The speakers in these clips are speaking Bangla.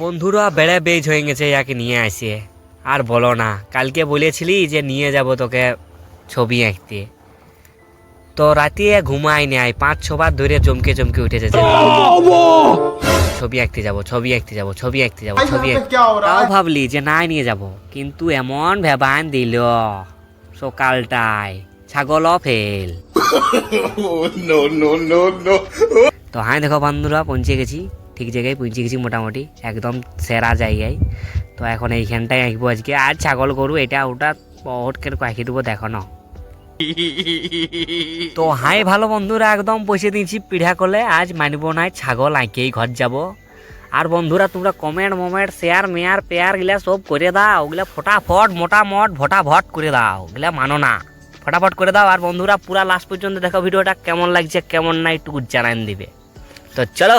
বন্ধুরা বেড়ে বেজ হয়ে গেছে ইয়াকে নিয়ে আসে। আর বলো না কালকে বলেছিলি যে নিয়ে যাব তোকে ছবি আঁকতে। তো রাতে ঘুমাই নেয় পাঁচ ছবার ধরে চমকে চমকে উঠেছে ছবি আঁকতে যাব ছবি আঁকতে যাব ছবি আঁকতে যাব ছবি তাও ভাবলি যে নাই নিয়ে যাব কিন্তু এমন ভেবান দিল সকালটায় ছাগল ফেল। oh, তো হ্যাঁ দেখো বন্ধুরা পৌঁছে গেছি। ঠিক জায়গায় পৌঁছে গেছি মোটামুটি, একদম সেরা জায়গায়। তো এখন এইখানটায় আঁকবো আজকে। আর ছাগল গরু এটা ওটা বহুত করে আঁকি দেবো দেখো না। তো হাই ভালো বন্ধুরা, একদম পয়সা দিয়েছি পিঠা কলে। আজ মানবো নাই ছাগল আঁকেই ঘর যাব। আর বন্ধুরা, তোমরা কমেন্ট মোমেন্ট শেয়ার মেয়ার পেয়ার গিলা সব করে দাও। ওগুলা ফটাফট, মোটামট, ভটাভট করে দাও। ওগুলা মানো না। ফটাফট করে দাও। আর বন্ধুরা, পুরা লাস্ট পর্যন্ত দেখো ভিডিওটা কেমন লাগছে, কেমন না, একটু জানান দিবে। তো চলো।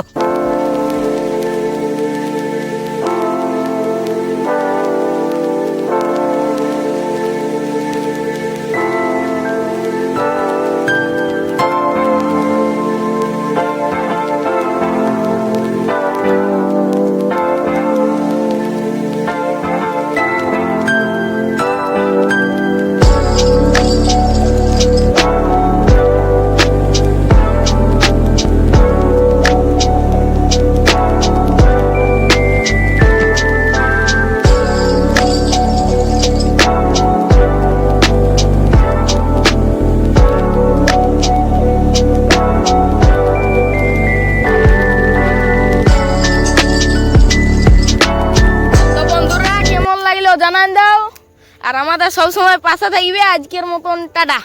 বন্ধুরা জানান দাও। আর আমাদের সবসময় পাশে থাকবে আজকের মতন টাটা।